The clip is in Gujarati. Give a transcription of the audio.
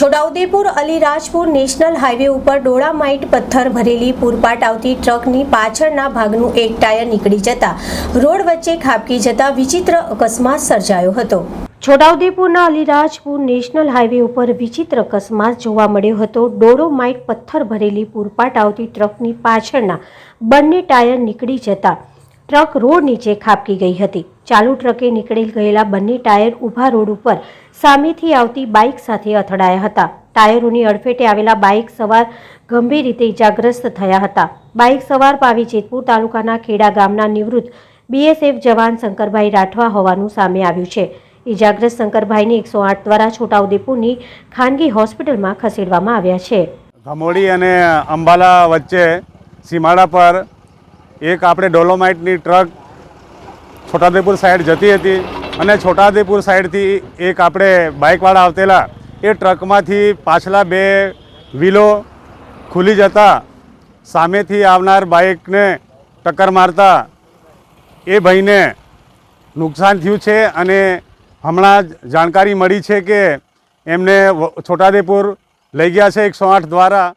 છોટાઉદેપુર અલીરાજપુર નેશનલ હાઈવે ઉપર ડોળામાઇટ પથ્થર ભરેલી પૂરપાટ આવતી ટ્રકની પાછળના ભાગનું એક ટાયર નીકળી જતા રોડ વચ્ચે ખાબકી જતા વિચિત્ર અકસ્માત સર્જાયો હતો. છોટાઉદેપુરના અલીરાજપુર નેશનલ હાઈવે ઉપર વિચિત્ર અકસ્માત જોવા મળ્યો હતો. ડોળોમાઇટ પથ્થર ભરેલી પૂરપાટ આવતી ટ્રકની પાછળના બંને ટાયર નીકળી જતા ટ્રક રોડ નીચે ખાબકી ગઈ હતી. ચાલુ ટ્રકે નીકળી ગયેલા બંને ટાયર ઊભા રોડ ઉપર સામેથી આવતી બાઇક સાથે અથડાયા હતા. ટાયરોની અડફેટે આવેલા બાઇક સવાર ગંભીર રીતે ઇજાગ્રસ્ત થયા હતા. બાઇક સવાર પાવી જેતપુર તાલુકાના ખેડા ગામના નિવૃત્ત બીએસએફ જવાન શંકરભાઈ રાઠવા હોવાનું સામે આવ્યું છે. ઇજાગ્રસ્ત શંકરભાઈને એકસો આઠ દ્વારા છોટાઉદેપુરની ખાનગી હોસ્પિટલમાં ખસેડવામાં આવ્યા છે. ધમોડી અને અંબાલા વચ્ચે સીમાડા પર એક આપણે ડોલોમાઇટની ટ્રક છોટાદેપુર સાઈડ જતી હતી અને છોટાદેપુર સાઈડથી એક આપણે બાઇકવાળા આવતેલા એ ટ્રકમાંથી પાછલા બે વ્હીલો ખુલી જતા સામેથી આવનાર બાઇકને ટક્કર મારતા એ ભાઈને નુકસાન થયું છે અને હમણાં જ જાણકારી મળી છે કે એમને છોટાઉદેપુર લઈ ગયા છે એકસો આઠ દ્વારા.